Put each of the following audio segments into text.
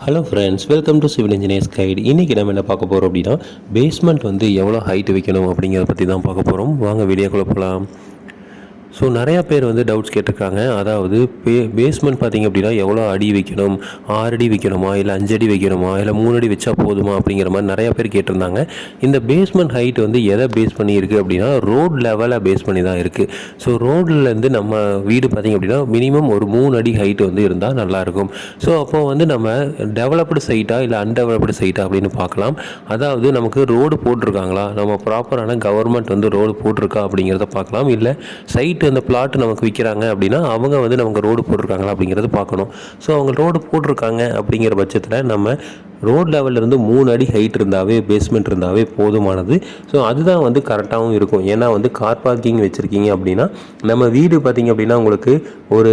Hello friends welcome to civil engineers guide இன்றைக்கி நம்ம என்ன பார்க்க போகிறோம் அப்படின்னா பேஸ்மெண்ட் வந்து எவ்வளோ ஹைட் வைக்கணும் அப்படிங்கிறத பற்றி தான் பார்க்க போகிறோம் வாங்க வீடியோ போகலாம் ஸோ நிறையா பேர் வந்து டவுட்ஸ் கேட்டிருக்காங்க. அதாவது பே பேஸ்மெண்ட் பார்த்தீங்க அப்படின்னா எவ்வளோ அடி வைக்கணும்? ஆறு அடி வைக்கணுமா? இல்லை அஞ்சு அடி வைக்கணுமா? இல்லை மூணு அடி வச்சா போதுமா? அப்படிங்கிற மாதிரி நிறையா பேர் கேட்டிருந்தாங்க. இந்த பேஸ்மெண்ட் ஹைட் வந்து எதை பேஸ் பண்ணியிருக்கு அப்படின்னா ரோட் லெவலை பேஸ் பண்ணி தான் இருக்குது ஸோ ரோட்லேருந்து நம்ம வீடு பார்த்திங்க அப்படின்னா மினிமம் ஒரு மூணு அடி ஹைட் வந்து இருந்தால் நல்லாயிருக்கும். ஸோ அப்போ வந்து நம்ம டெவலப்டு சைட்டா இல்லை அன்டெவலப்டு சைட்டா அப்படின்னு பார்க்கலாம். அதாவது நமக்கு ரோடு போட்டிருக்காங்களா? நம்ம ப்ராப்பரான கவர்மெண்ட் வந்து ரோடு போட்டிருக்கா அப்படிங்கிறத பார்க்கலாம். இல்லை சைட் ரைட்டு அந்த பிளாட் நமக்கு விற்கிறாங்க அப்படின்னா அவங்க வந்து நமக்கு ரோடு போட்டிருக்காங்களா அப்படிங்கிறத பார்க்கணும். ஸோ அவங்க ரோடு போட்டிருக்காங்க அப்படிங்கிற பட்சத்தில் நம்ம ரோட் லெவல்லேருந்து மூணு அடி ஹைட் இருந்தாவே பேஸ்மெண்ட் இருந்தாவே போதுமானது. ஸோ அதுதான் வந்து கரெக்டாகவும் இருக்கும். ஏன்னா வந்து கார் பார்க்கிங் வச்சுருக்கீங்க அப்படின்னா நம்ம வீடு பார்த்திங்க அப்படின்னா உங்களுக்கு ஒரு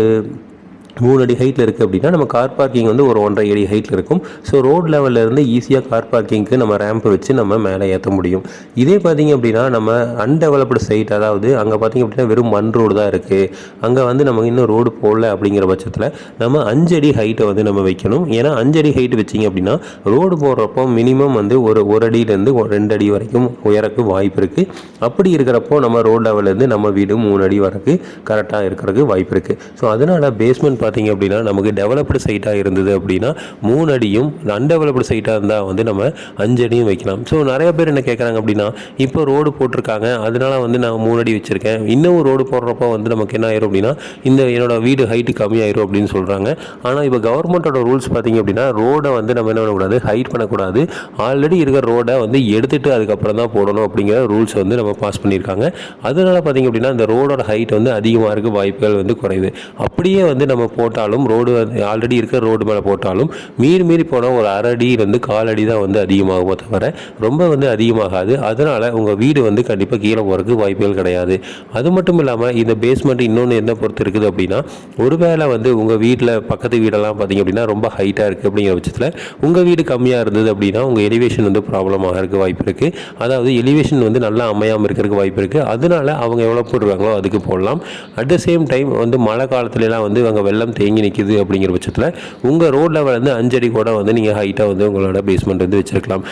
மூணு அடி ஹைட்டில் இருக்குது அப்படின்னா நம்ம கார் பார்க்கிங் வந்து ஒரு ஒன்றரை அடி ஹைட்டில் இருக்கும். ஸோ ரோட் லெவலில் இருந்து ஈஸியாக கார் பார்க்கிங்க்கு நம்ம ரேம்ப் வச்சு நம்ம மேலே ஏற்ற முடியும். இதே பார்த்திங்க அப்படின்னா நம்ம அன்டெவலப்டு சைட் அதாவது அங்கே பார்த்திங்க அப்படின்னா வெறும் மண் ரோடு தான் இருக்குது அங்கே வந்து நம்ம இன்னும் ரோடு போடல அப்படிங்கிற பட்சத்தில் நம்ம அஞ்சடி ஹைட்டை வந்து நம்ம வைக்கணும். ஏன்னா அஞ்சடி ஹைட் வச்சிங்க அப்படின்னா ரோடு போடுறப்போ மினிமம் வந்து ஒரு ஒரு அடியிலேருந்து ஒரு ரெண்டு அடி வரைக்கும் உயரக்கு வாய்ப்பு இருக்குது அப்படி இருக்கிறப்போ நம்ம ரோட் லெவல்லேருந்து நம்ம வீடு மூணு அடி வரைக்கு கரெக்டாக இருக்கிறதுக்கு வாய்ப்பு இருக்குது ஸோ அதனால் பேஸ்மெண்ட் பார்த்தீங்க அப்படின்னா நமக்கு டெவலப்டு சைட்டாக இருந்தது அப்படின்னா மூணு அடியும் அன்டெவலப்டு சைட்டாக இருந்தால் வந்து நம்ம அஞ்சு அடியும் வைக்கலாம். ஸோ நிறைய பேர் என்ன கேட்குறாங்க அப்படின்னா இப்போ ரோடு போட்டிருக்காங்க அதனால வந்து நான் மூணு அடி வச்சுருக்கேன். இன்னும் ரோடு போடுறப்போ வந்து நமக்கு என்ன ஆயிரும் அப்படின்னா இந்த என்னோடய வீடு ஹைட்டு கம்மியாயிரும் அப்படின்னு சொல்கிறாங்க ஆனால் இப்போ கவர்மெண்ட்டோட ரூல்ஸ் பார்த்தீங்க அப்படின்னா ரோடை வந்து நம்ம என்ன பண்ணக்கூடாது ஹைட் பண்ணக்கூடாது. ஆல்ரெடி இருக்கிற ரோடை வந்து எடுத்துட்டு அதுக்கப்புறம் தான் போடணும் அப்படிங்கிற ரூல்ஸ் வந்து நம்ம பாஸ் பண்ணியிருக்காங்க. அதனால பார்த்தீங்க அப்படின்னா இந்த ரோடோட ஹைட் வந்து அதிகமாக இருக்க வாய்ப்புகள் வந்து குறையுது. அப்படியே வந்து நம்ம போட்டாலும் ரோடு ஆல்ரெடி இருக்கிற ரோடு மேலே போட்டாலும் மீறி மீறி போனால் ஒரு அரை அடி வந்து கால் அடி தான் வந்து அதிகமாகுமோ தவிர ரொம்ப வந்து அதிகமாகாது. அதனால் உங்கள் வீடு வந்து கண்டிப்பாக கீழே போகிறதுக்கு வாய்ப்புகள் கிடையாது. அது மட்டும் இல்லாமல் இந்த பேஸ்மெண்ட் இன்னொன்று என்ன பொறுத்து இருக்குது அப்படின்னா ஒருவேளை வந்து உங்கள் வீட்டில் பக்கத்து வீடெல்லாம் பார்த்தீங்க அப்படின்னா ரொம்ப ஹைட்டாக இருக்குது அப்படிங்கிற பட்சத்தில் உங்கள் வீடு கம்மியாக இருந்தது அப்படின்னா உங்கள் எலிவேஷன் வந்து ப்ராப்ளம் இருக்க வாய்ப்பு இருக்குது அதாவது எலிவேஷன் வந்து நல்லா அமையாமல் இருக்கிறதுக்கு வாய்ப்பு இருக்குது அதனால அவங்க எவ்வளோ போடுறாங்களோ அதுக்கு போடலாம். அட் த சேம் டைம் வந்து மழை காலத்துலலாம் வந்து அங்கே வெள்ளம் வெள்ளம் தேங்கி நிற்கிது அப்படிங்கிற பட்சத்தில் உங்கள் ரோட் லெவல் வந்து அஞ்சடி கூட வந்து நீங்கள் ஹைட்டாக வந்து உங்களோட பேஸ்மெண்ட் வந்து வச்சிருக்கலாம்.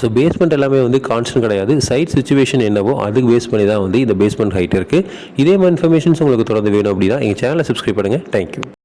ஸோ பேஸ்மெண்ட் எல்லாமே வந்து கான்ஸ்டன்ட் கிடையாது. சைட் சுச்சுவேஷன் என்னவோ அதுக்கு பேஸ் பண்ணி தான் வந்து இந்த பேஸ்மெண்ட் ஹைட் இருக்குது இதே மாதிரி இன்ஃபர்மேஷன்ஸ் உங்களுக்கு தொடர்ந்து வேணும் அப்படின்னா எங்கள் சேனலை சப்ஸ்கிரைப் பண்ணுங்கள் தேங்க்யூ